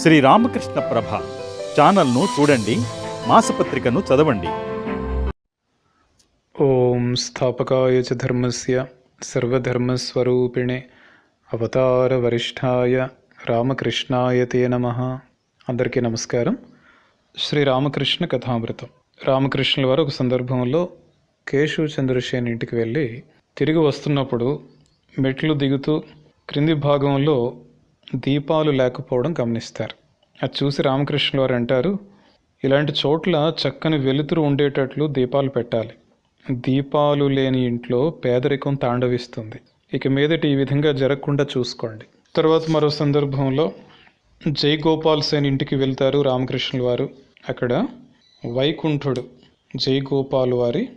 శ్రీ రామకృష్ణ ప్రభ ఛానల్ను చూడండి మాసపత్రికను చదవండి. ఓం స్థాపకాయ చ ధర్మస్య సర్వధర్మస్వరూపిణే అవతార వరిష్ఠాయ రామకృష్ణాయ తే నమ. అందరికీ నమస్కారం. శ్రీ రామకృష్ణ కథామృతం. రామకృష్ణుల వారు ఒక సందర్భంలో కేశవ చంద్రసేన్ ఇంటికి వెళ్ళి తిరిగి వస్తున్నప్పుడు మెట్లు దిగుతూ క్రింది భాగంలో దీపాలు లేకపోవడం గమనిస్తారు. అది చూసి రామకృష్ణుల వారు అంటారు ఇలాంటి చోట్ల చక్కని వెలుతురు ఉండేటట్లు దీపాలు పెట్టాలి. దీపాలు లేని ఇంట్లో పేదరికం తాండవిస్తుంది. ఇక మీదటి ఈ విధంగా జరగకుండా చూసుకోండి. తర్వాత మరో సందర్భంలో జై గోపాల్ సేన్ ఇంటికి వెళ్తారు రామకృష్ణుల వారు. అక్కడ వైకుంఠుడు జై గోపాల్ వారి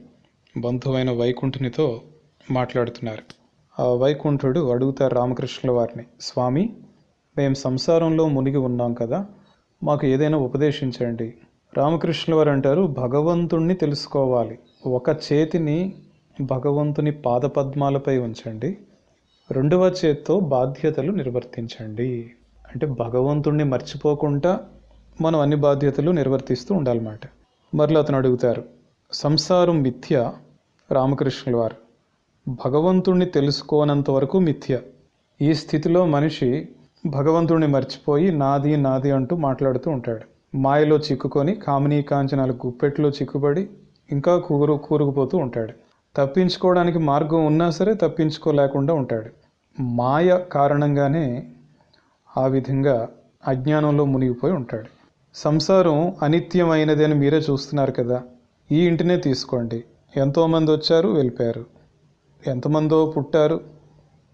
బంధువైన వైకుంఠునితో మాట్లాడుతున్నారు. ఆ వైకుంఠుడు అడుగుతారు రామకృష్ణుల వారిని స్వామి మేము సంసారంలో మునిగి ఉన్నాం కదా మాకు ఏదైనా ఉపదేశించండి. రామకృష్ణుల వారు అంటారు భగవంతుణ్ణి తెలుసుకోవాలి. ఒక చేతిని భగవంతుని పాదపద్మాలపై ఉంచండి. రెండవ చేత్తో బాధ్యతలు నిర్వర్తించండి. అంటే భగవంతుణ్ణి మర్చిపోకుండా మనం అన్ని బాధ్యతలు నిర్వర్తిస్తూ ఉండాలన్నమాట. మరలా అతను అడుగుతారు సంసారం మిథ్య? రామకృష్ణుల వారు భగవంతుణ్ణి తెలుసుకోనంత వరకు మిథ్య. ఈ స్థితిలో మనిషి భగవంతుణ్ణి మర్చిపోయి నాది నాది అంటూ మాట్లాడుతూ ఉంటాడు. మాయలో చిక్కుకొని కామినీ కాంచనాల గుప్పెట్లో చిక్కుబడి ఇంకా కూరు కూరుకుపోతూ ఉంటాడు. తప్పించుకోవడానికి మార్గం ఉన్నా సరే తప్పించుకోలేకుండా ఉంటాడు. మాయ కారణంగానే ఆ విధంగా అజ్ఞానంలో మునిగిపోయి ఉంటాడు. సంసారం అనిత్యమైనది అని మీరే చూస్తున్నారు కదా ఈ ఇంటినే తీసుకోండి. ఎంతోమంది వచ్చారు వెళ్ళిపోయారు. ఎంతమందో పుట్టారు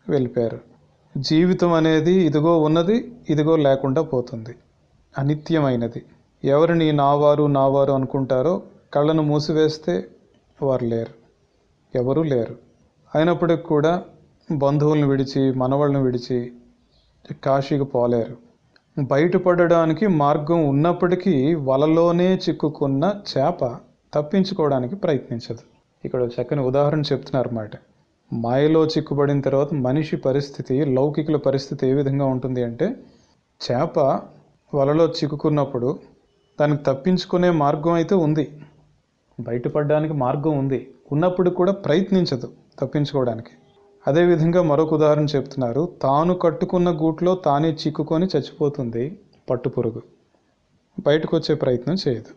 వెళ్ళిపోయారు. జీవితం అనేది ఇదిగో ఉన్నది ఇదిగో లేకుండా పోతుంది. అనిత్యమైనది. ఎవరిని నావారు నావారు అనుకుంటారో కళ్ళను మూసివేస్తే వారు లేరు. ఎవరూ లేరు. అయినప్పటికి కూడా బంధువులను విడిచి మనవాళ్ళను విడిచి కాశీకి పోలేరు. బయటపడడానికి మార్గం ఉన్నప్పటికీ వలలోనే చిక్కుకున్న చేప తప్పించుకోవడానికి ప్రయత్నించదు. ఇక్కడ చక్కని ఉదాహరణ చెప్తున్నారు మాయలో చిక్కుబడిన తర్వాత మనిషి పరిస్థితి లౌకికుల పరిస్థితి ఏ విధంగా ఉంటుంది అంటే చేప వలలో చిక్కుకున్నప్పుడు దానికి తప్పించుకునే మార్గం అయితే ఉంది. బయటపడడానికి మార్గం ఉంది. ఉన్నప్పుడు కూడా ప్రయత్నించదు తప్పించుకోవడానికి. అదేవిధంగా మరొక ఉదాహరణ చెప్తున్నారు. తాను కట్టుకున్న గూట్లో తానే చిక్కుకొని చచ్చిపోతుంది పట్టుపురుగు బయటకు వచ్చే ప్రయత్నం చేయదు.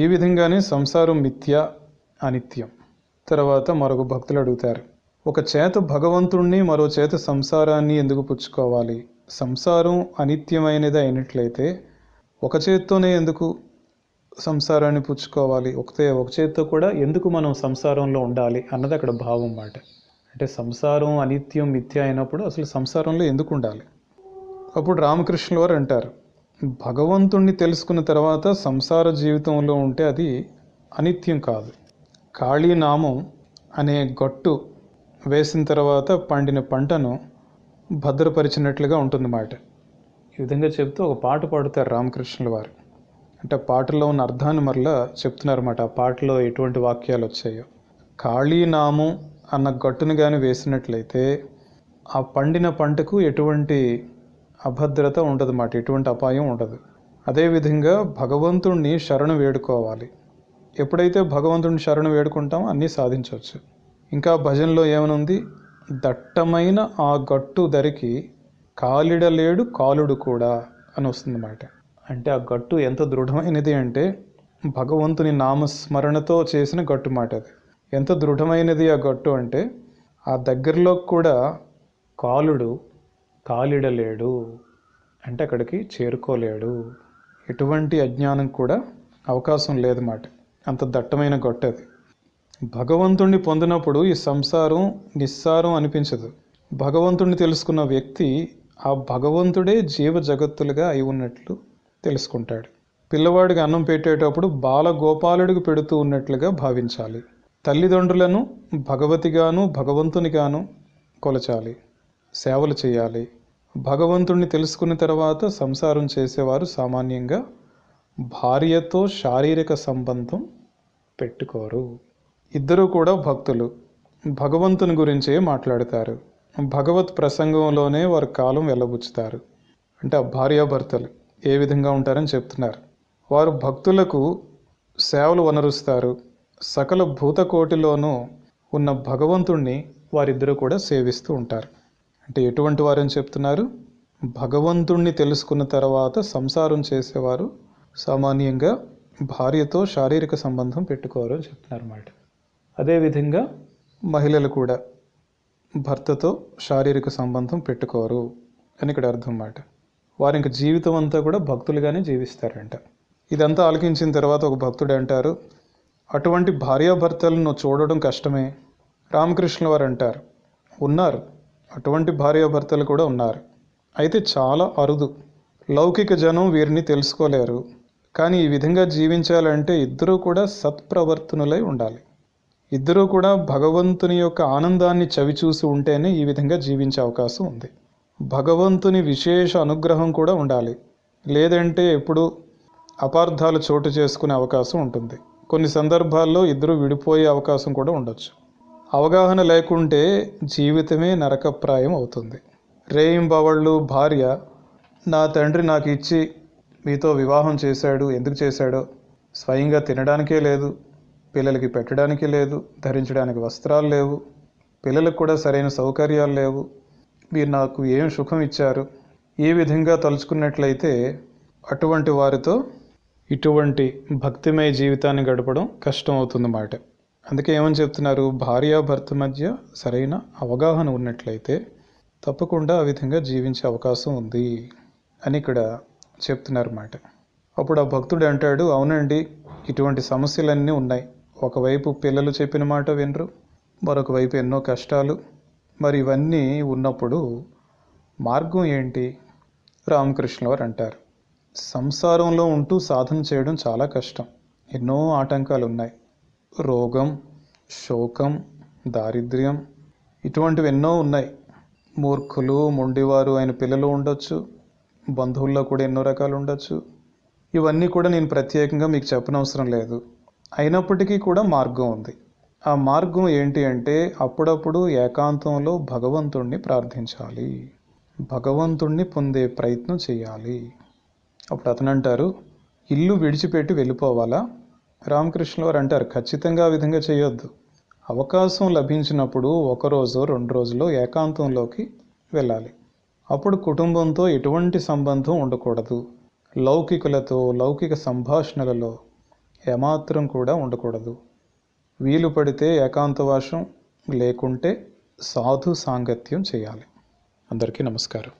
ఈ విధంగానే సంసారం మిథ్య అనిత్యం. తర్వాత మరొక భక్తులు అడుగుతారు. ఒక చేత భగవంతుణ్ణి మరో చేత సంసారాన్ని ఎందుకు పుచ్చుకోవాలి? సంసారం అనిత్యమైనది అయినట్లయితే ఒక చేత్తోనే ఎందుకు సంసారాన్ని పుచ్చుకోవాలి? ఒకతే ఒక చేత్తో కూడా ఎందుకు మనం సంసారంలో ఉండాలి అన్నది అక్కడ భావం మాట. అంటే సంసారం అనిత్యం మిథ్య అయినప్పుడు అసలు సంసారంలో ఎందుకు ఉండాలి? అప్పుడు రామకృష్ణుల వారు అంటారు భగవంతుణ్ణి తెలుసుకున్న తర్వాత సంసార జీవితంలో ఉంటే అది అనిత్యం కాదు. కాళీనామం అనే గట్టు వేసిన తర్వాత పండిన పంటను భద్రపరిచినట్లుగా ఉంటుందన్నమాట. ఈ విధంగా చెప్తూ ఒక పాట పాడుతారు రామకృష్ణుల వారు. అంటే పాటలో ఉన్న అర్థాన్ని మరలా చెప్తున్నారన్నమాట. ఆ పాటలో ఎటువంటి వాక్యాలు వచ్చాయో. కాళీనామం అన్న గట్టును కానీ వేసినట్లయితే ఆ పండిన పంటకు ఎటువంటి అభద్రత ఉండదు మాట ఎటువంటి అపాయం ఉండదు. అదేవిధంగా భగవంతుణ్ణి శరణు వేడుకోవాలి. ఎప్పుడైతే భగవంతుడిని శరణు వేడుకుంటామో అన్నీ సాధించవచ్చు. ఇంకా భజనలో ఏమనుంది? దట్టమైన ఆ గట్టు ధరికి కాలిడలేడు కాలుడు కూడా అని వస్తుందన్నమాట. అంటే ఆ గట్టు ఎంత దృఢమైనది అంటే భగవంతుని నామస్మరణతో చేసిన గట్టు మాట అది. ఎంత దృఢమైనది ఆ గట్టు అంటే ఆ దగ్గరలో కూడా కాలుడు కాలిడలేడు అంటే అక్కడికి చేరుకోలేడు. ఎటువంటి అజ్ఞానం కూడా అవకాశం లేదన్నమాట. అంత దట్టమైన గట్టు అది. భగవంతుణ్ణి పొందినప్పుడు ఈ సంసారం నిస్సారం అనిపించదు. భగవంతుణ్ణి తెలుసుకున్న వ్యక్తి ఆ భగవంతుడే జీవ జగత్తులుగా అయి ఉన్నట్లు తెలుసుకుంటాడు. పిల్లవాడికి అన్నం పెట్టేటప్పుడు బాలగోపాలుడికి పెడుతూ ఉన్నట్లుగా భావించాలి. తల్లిదండ్రులను భగవతిగాను భగవంతునిగాను కొలచాలి. సేవలు చేయాలి. భగవంతుణ్ణి తెలుసుకున్న తర్వాత సంసారం చేసేవారు సామాన్యంగా భార్యతో శారీరక సంబంధం పెట్టుకోరు. ఇద్దరూ కూడా భక్తులు. భగవంతుని గురించే మాట్లాడతారు. భగవత్ ప్రసంగంలోనే వారు కాలం వెళ్ళబుచ్చుతారు అంటే ఆ భార్యాభర్తలు ఏ విధంగా ఉంటారని చెప్తున్నారు. వారు భక్తులకు సేవలు వనరుస్తారు. సకల భూతకోటిలోనూ ఉన్న భగవంతుణ్ణి వారిద్దరూ కూడా సేవిస్తూ ఉంటారు. అంటే ఎటువంటి వారని చెప్తున్నారు? భగవంతుణ్ణి తెలుసుకున్న తర్వాత సంసారం చేసేవారు సామాన్యంగా భార్యతో శారీరక సంబంధం పెట్టుకోరు అని చెప్తున్నారు అన్నమాట అదేవిధంగా మహిళలు కూడా భర్తతో శారీరక సంబంధం పెట్టుకోరు అని ఇక్కడ అర్థం మాట వారి ఇంక జీవితం అంతా కూడా భక్తులుగానే జీవిస్తారంట. ఇదంతా ఆలకించిన తర్వాత ఒక భక్తుడు అంటారు అటువంటి భార్యాభర్తలను చూడడం కష్టమే రామకృష్ణ వారు అంటారు. ఉన్నారు అటువంటి భార్యాభర్తలు కూడా ఉన్నారు. అయితే చాలా అరుదు. లౌకిక జనం వీరిని తెలుసుకోలేరు. కానీ ఈ విధంగా జీవించాలంటే ఇద్దరూ కూడా సత్ప్రవర్తనులై ఉండాలి. ఇద్దరూ కూడా భగవంతుని యొక్క ఆనందాన్ని చవిచూసి ఉంటేనే ఈ విధంగా జీవించే అవకాశం ఉంది. భగవంతుని విశేష అనుగ్రహం కూడా ఉండాలి. లేదంటే ఎప్పుడు అపార్థాలు చోటు చేసుకునే అవకాశం ఉంటుంది. కొన్ని సందర్భాల్లో ఇద్దరు విడిపోయే అవకాశం కూడా ఉండొచ్చు. అవగాహన లేకుంటే జీవితమే నరకప్రాయం అవుతుంది. రేయింబవళ్ళు భార్య నా తండ్రి నాకు ఇచ్చి మీతో వివాహం చేశాడు ఎందుకు చేశాడో? స్వయంగా తినడానికే లేదు. పిల్లలకి పెట్టడానికి లేదు ధరించడానికి వస్త్రాలు లేవు పిల్లలకు కూడా సరైన సౌకర్యాలు లేవు. మీరు నాకు ఏం సుఖం ఇచ్చారు? ఈ విధంగా తలుచుకున్నట్లయితే అటువంటి వారితో ఇటువంటి భక్తిమయ జీవితాన్ని గడపడం కష్టం అవుతుందన్నమాట అందుకే ఏమని చెప్తున్నారు? భార్యాభర్త మధ్య సరైన అవగాహన ఉన్నట్లయితే తప్పకుండా ఆ విధంగా జీవించే అవకాశం ఉంది అని ఇక్కడ చెప్తున్నారన్నమాట అప్పుడు ఆ భక్తుడు అంటాడు అవునండి ఇటువంటి సమస్యలన్నీ ఉన్నాయి. ఒకవైపు పిల్లలు చెప్పిన మాట వినరు మరొక వైపు ఎన్నో కష్టాలు. మరి ఇవన్నీ ఉన్నప్పుడు మార్గం ఏంటి? రామకృష్ణ వారు అంటారు సంసారంలో ఉంటూ సాధన చేయడం చాలా కష్టం. ఎన్నో ఆటంకాలు ఉన్నాయి. రోగం శోకం దారిద్ర్యం ఇటువంటివి ఎన్నో ఉన్నాయి. మూర్ఖులు మొండివారు అయిన పిల్లలు ఉండొచ్చు బంధువుల్లో కూడా ఎన్నో రకాలు ఉండొచ్చు. ఇవన్నీ కూడా నేను ప్రత్యేకంగా మీకు చెప్పనవసరం లేదు. అయినప్పటికీ కూడా మార్గం ఉంది. ఆ మార్గం ఏంటి అంటే అప్పుడప్పుడు ఏకాంతంలో భగవంతుణ్ణి ప్రార్థించాలి. భగవంతుణ్ణి పొందే ప్రయత్నం చేయాలి. అప్పుడు అతను అంటారు ఇల్లు విడిచిపెట్టి వెళ్ళిపోవాలా? రామకృష్ణ వారు అంటారు ఖచ్చితంగా ఆ విధంగా చేయొద్దు. అవకాశం లభించినప్పుడు ఒకరోజు రెండు రోజులు ఏకాంతంలోకి వెళ్ళాలి. అప్పుడు కుటుంబంతో ఎటువంటి సంబంధం ఉండకూడదు. లౌకికులతో లౌకిక సంభాషణలలో ఏమాత్రం కూడా ఉండకూడదు. వీలు పడితే ఏకాంతవాసం లేకుంటే సాధు సాంగత్యం చేయాలి. అందరికీ నమస్కారం.